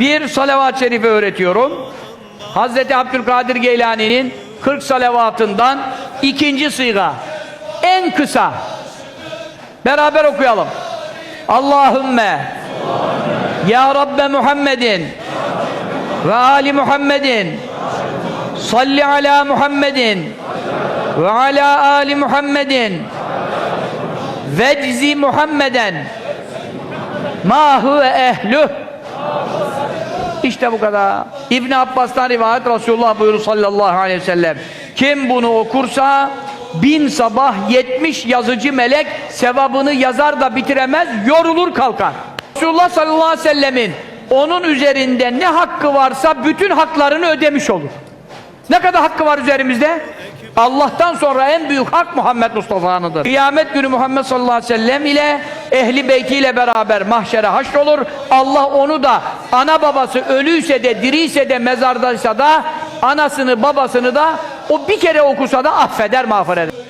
bir salavat-ı şerife öğretiyorum. Hazreti Abdülkadir Geylani'nin 40 salavatından ikinci sıyga. En kısa. Beraber okuyalım. Allahümme Ya Rabbe Muhammedin ve Ali Muhammedin salli ala Muhammedin ve ala Ali Muhammedin veczi Muhammeden ma huve ehluh işte bu kadar. İbn Abbas'tan rivayet Resulullah buyurur sallallahu aleyhi ve sellem. Kim bunu okursa bin sabah yetmiş yazıcı melek sevabını yazar da bitiremez, yorulur kalkar. Resulullah sallallahu aleyhi ve sellemin onun üzerinde ne hakkı varsa bütün haklarını ödemiş olur. Ne kadar hakkı var üzerimizde? Allah'tan sonra en büyük hak Muhammed Mustafa'nındır. Kıyamet günü Muhammed sallallahu aleyhi ve sellem ile ehli beytiyle beraber mahşere haşrolur. Allah onu da ana babası ölüyse de diriyse de mezardaysa da anasını babasını da o bir kere okusa da affeder mağfiret eder.